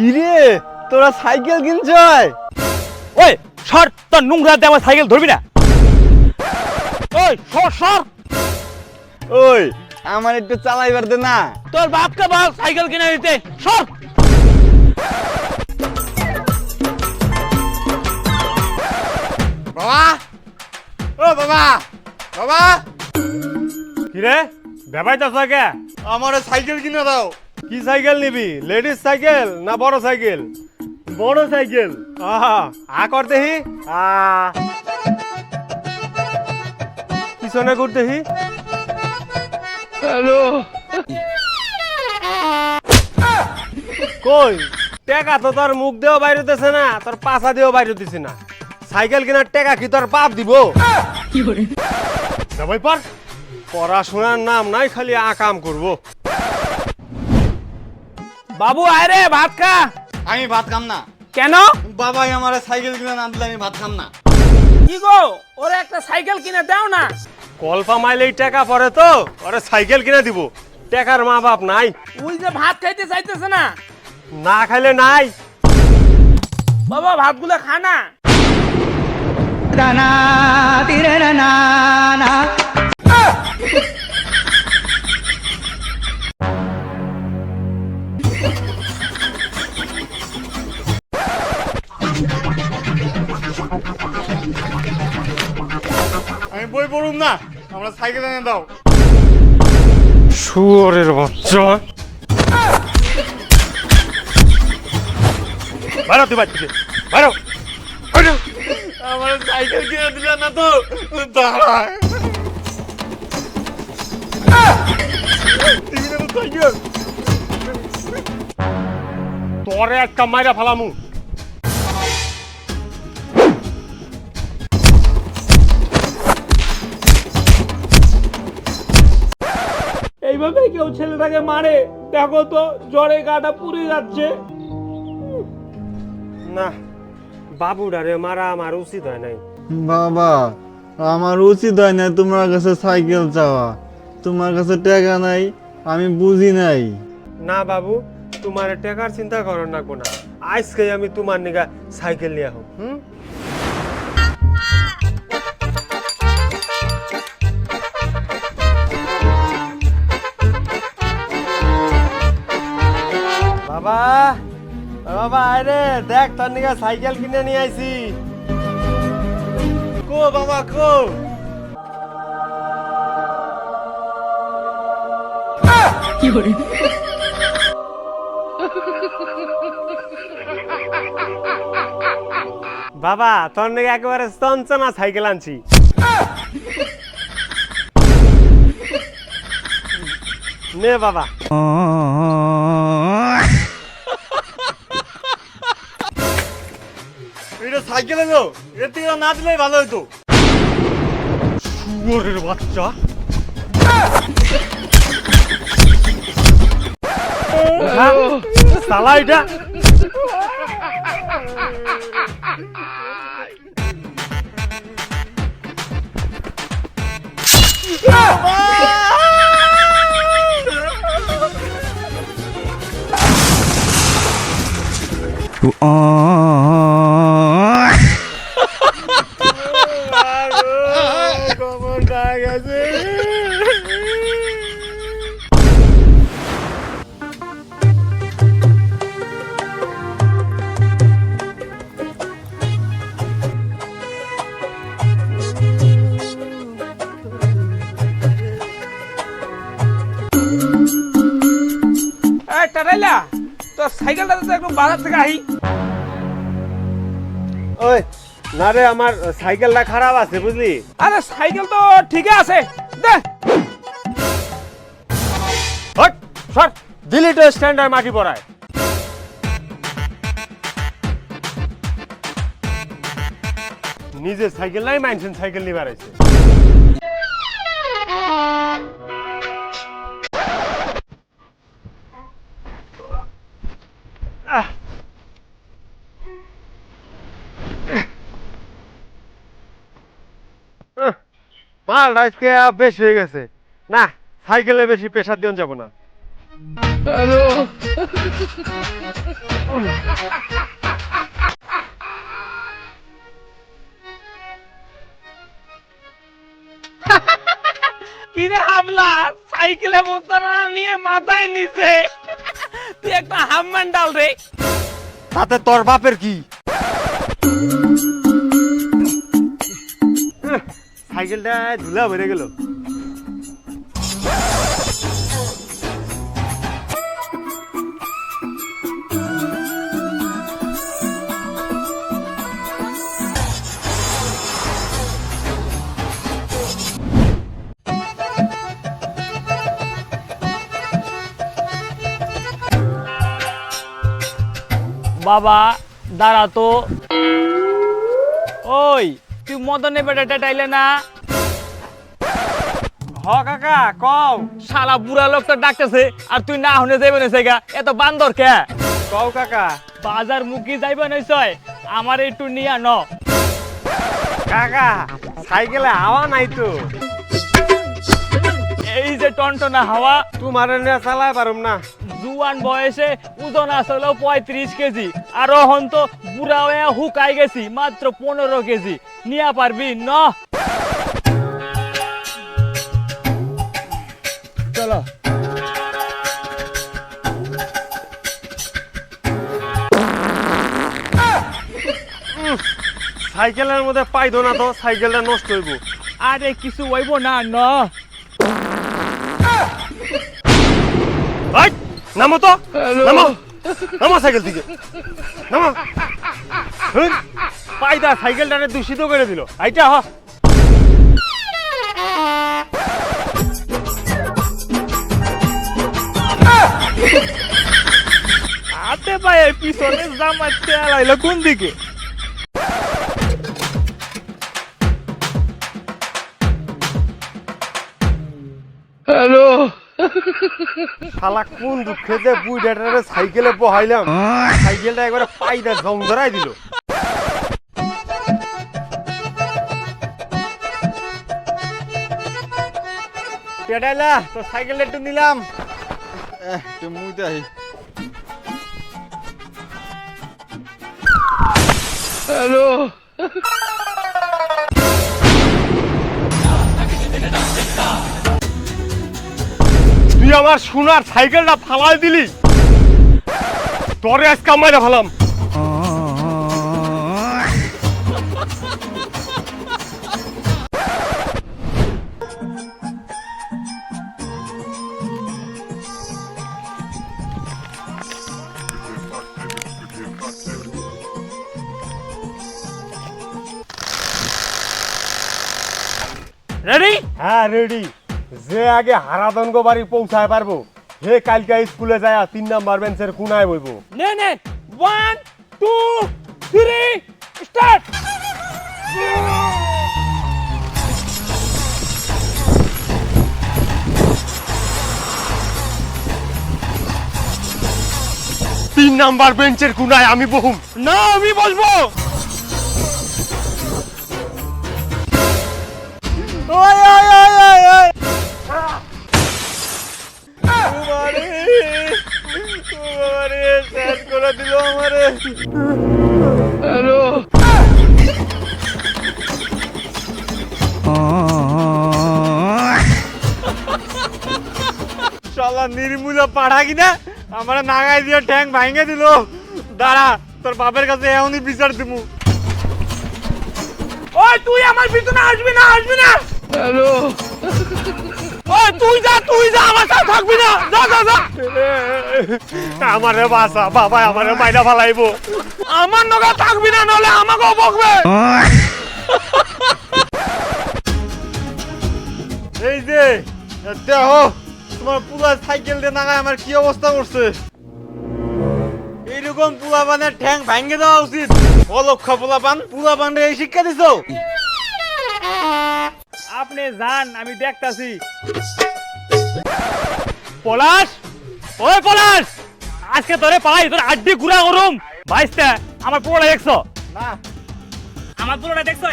কিরে তোরা সাইকেল কিনছ ওই সর তোর নোংরা দিয়ে আমার সাইকেল ধরবি না। ওই সর সর। ওই আমার একটু চালাইবার দে না। তোর বাপকে বল সাইকেল কিনে দিতে। সর। বাবা। ও বাবা বাবা। কিরে বেবাইতা থাকে আমার সাইকেল কিনে দাও। কি সাইকেল নিবি? লেডিস সাইকেল না বড় সাইকেল? বড় সাইকেল। আহা আ কর দেহি। আ। পিছনে ঘুর দেহি। কই? টেকা তো তোর মুখ দিয়েও বাইরেতেছে না তোর পাছা দিয়েও বাইরেতেছে না। সাইকেল কেনার টেকা কি তোর বাপ দিব? যাবই পার পড়াশোনার নাম নাই খালি আকাম করব। বাবু আয় রে ভাত খা। আমি ভাত খাম না। কেন? বাবাই আমার সাইকেল কিনে না দিলে আমি ভাত খাম না। কি গো? ওরে একটা সাইকেল কিনে দাও না। কল্পা মাইলেই টাকা পড়ে তো ওরে সাইকেল কিনে দিব। টাকার মা বাপ নাই। ওই যে ভাত খাইতে চাইতেছে না। না খাইলে নাই। বাবা ভাতগুলো খা না না। আমি বই পড়ুম না আমরা সাইকেল এনে দাও। শুয়োরের বাচ্চা। বাইরো তুই বাচ্চা বাইরো বাইরো। আমার সাইকেল কিনে দিলে না তো? দাঁড়া সাইকেল। তোরে একটা মাইরা ফালামু। ছেলেটাকে মারে দেখো তো জ্বরে গাটা পুড়ে যাচ্ছে। না বাবুডারে মারা আমার উচিত হয় নাই। বাবা আমার উচিত হয় না তোমার কাছে সাইকেল চাওয়া। তোমার কাছে টাকা নাই আমি বুঝি নাই। না বাবু তোমার টাকার চিন্তা করো না। কোনা আজকে আমি তোমার নিগা সাইকেল নিয়ে হোক হুম? বাবা, আরে দেখ, তোর নিগা সাইকেল কিনে নিয়ে আইছি। কো বাবা কো। বাবা, তোর নাকি একেবারে চঞ্চনা সাইকেল আনছি। নে বাবা। সাইকেল এলো এর থেকে না দিলেই ভালো হতো শুয়োরের বাচ্চা। হ্যাঁ, শালা এটা। এই তোর সাইকেলটা তো একদম বাজার থেকে আহি। ওই না রে আমার সাইকেলটা খারাপ আছে বুঝলি? আরে সাইকেল তো ঠিকই আছে দে। হট সর। দিলি তো স্ট্যান্ডার্ড মাটি পড়ায় নিজের সাইকেল নাই মানছেন সাইকেল নিবার আছে মাল আজকে বেশি হয়ে গেছে। না সাইকেলে বেশি প্রেশার দিন যাব না। কিরে হামলা? সাইকেলে মোতারা নিয়ে মাথায় নিছে। তুই একটা হামমান ডাল রে। তাতে তোর বাপের কি? সাইকেলটা ধুলা ভরে গেল। বাবা দাঁড়া তো। ওই তুই মদনে বেটাটা টাইলে না? হ কাকা কও। শালা বুড়া লোকটা ডাকতেছে আর তুই না শুনে যাইবে না সেগা। এত বান্দর কে? কও কাকা। বাজার মুখি যাইবে নইছয় আমার একটু নিয়া ন কাকা সাইকেলে হাওয়া নাই তো। টনটনা হাওয়া। তোমার চালায় পারুম না। জুয়ান বয়সে ওজন আসলে পঁয়ত্রিশ কেজি আর এখন তো বুড়া হয়ে হুকাই গেছি মাত্র পনেরো কেজি। নিয়া পারবি ন। চলো। সাইকেলের মধ্যে পাইতো না তো সাইকেলটা নষ্ট হইব। আরে কিছু হইব না ন। ভাই নামো তো নামো নামো সাইকেল থেকে নামো পাইদা সাইকেলটারে দূষিত করে দিল আইটা হ হাতে পায়ে পিছনে জামাতে আলাইলো কোন দিকে শালা কোন দুঃখে যে বুইডাটারে সাইকেলে বহাইলাম? সাইকেলটা একবারে পাইদা জং ধরাই দিল। পেটাইলা তো সাইকেলটা একটু নিলাম। এহ, একটু মুইতে তুই আমার সোনার সাইকেলটা ফালাই দিলি। তোরে আজ কামাইরা ফালাম। রেডি হ্যাঁ রেডি যে আগে হারাদনগ বাড়ি পৌঁছায় পারব হে কালকে স্কুলে যায় তিন নাম্বার বেঞ্চের কোনায় বইবো। নে নে ওয়ান টু থ্রি স্টার্ট তিন নাম্বার বেঞ্চের কোনায় আমি বহুম। না আমি বসবো পাড়া কিনা? আমার নাগাই দিয়ে ট্যাঙ্ক ভাঙে দিল। দাঁড়া তোর বাপের কাছে এমনই বিচার দিমু। ওই তুই আমার পিছনে আসবি না আসবি না। হ্যালো। ওই তুই যা তুই যা আমার সাথে থাকবি না। যা যা যা। আমারে বাসা বাবা আমারে মাইনা ফালাইবো। আমার নগা থাকবি না নলে আমাকেও বকবে। এই যে দেহ। তোমার পুরা সাইকেল দিয়ে নাগায় আমার কি অবস্থা করছে? এইরকম পুলা পানের ঠ্যাং ভাঙ্গে দেওয়া উচিত। অলক্ষ পোলা পান পুলা পান এই শিক্ষা দিছো? আপনি যান আমি দেখতাছি। পলাশ? ওই পলাশ! আজকে তোরে পাই তোর আড্ডি গুড়া গরম। ভাইস্তা আমার পুরোটা দেখছ? না। আমার পুরোটা দেখছ?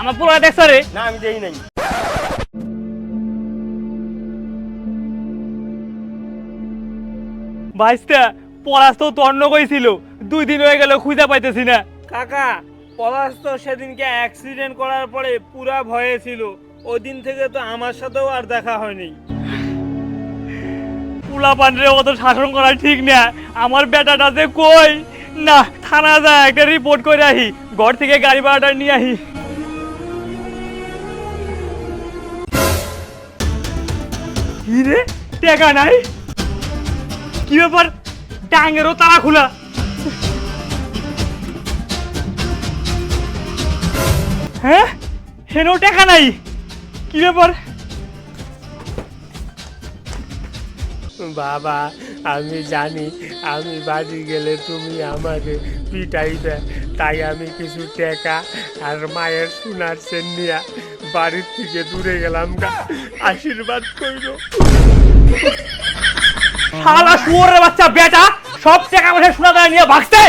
আমার পুরোটা দেখছ রে? না আমি দেই নাই। ভাইস্তা পলাশ তো তন্ন কইছিল দুই দিন হয়ে গেল খুঁজে পাইতেছি না। কাকা পলাশ তো সেদিনকে অ্যাক্সিডেন্ট করার পরে পুরা ভয়ে ছিল। ওই দিন থেকে তো আমার সাথেও আর দেখা হয়নি। পুলা পান্ডে অত শাসন করা ঠিক না। আমার বেটাটা যে কই? না থানা যায় একটা রিপোর্ট করে আহি। ঘর থেকে গাড়ি ভাড়াটা নিয়ে আহি। কি রে টাকা নাই? কি ব্যাপার? টাঙ্গেরও তালা খোলা। হ্যাঁ? হেনও টাকা নাই। কি ব্যাপার? বাবা, আমি জানি আমি বাড়ি গেলে তুমি আমাকে পিটাইবে, তাই আমি কিছু টাকা আর মায়ের সোনার সেন নিয়া বাড়ির থেকে দূরে গেলাম আশীর্বাদ করো শালা শুয়োরের বাচ্চা বেটা সব টাকা পয়সা শোনা দেয় নিয়ে ভাগছে?